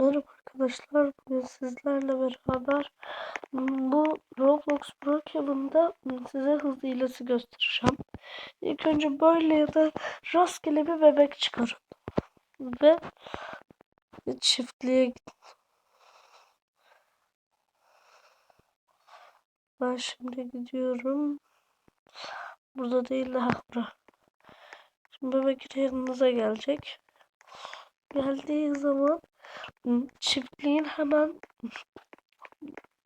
Merhaba arkadaşlar. Bugün sizlerle beraber bu Roblox Brookhaven'da size hızlı hilesi göstereceğim. İlk önce böyle ya da rastgele bir bebek çıkarın. Ve çiftliğe. Ben şimdi gidiyorum. Burada değil daha bura. Şimdi bebek yanınıza gelecek. Geldiği zaman çiftliğin hemen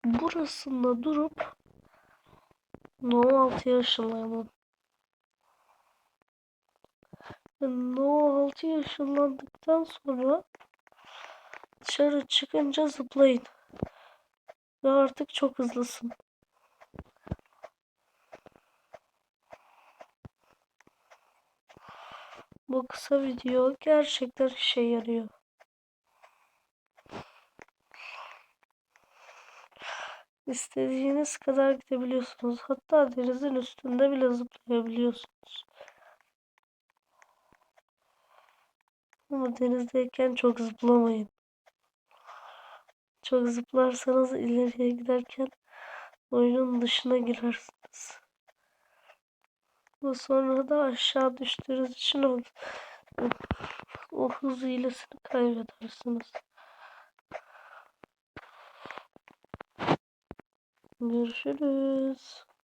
burasında durup No 6 yaşındayım. No 6 yaşlandıktan sonra dışarı çıkınca zıplayın. Ve artık çok hızlısın. Bu kısa video gerçekten işe yarıyor. İstediğiniz kadar gidebiliyorsunuz. Hatta denizin üstünde bile zıplayabiliyorsunuz. Ama denizdeyken çok zıplamayın. Çok zıplarsanız ileriye giderken oyunun dışına girersiniz. Ve sonra da aşağı düştüğünüz için o, o hız hilesini kaybedersiniz. Görüşürüz.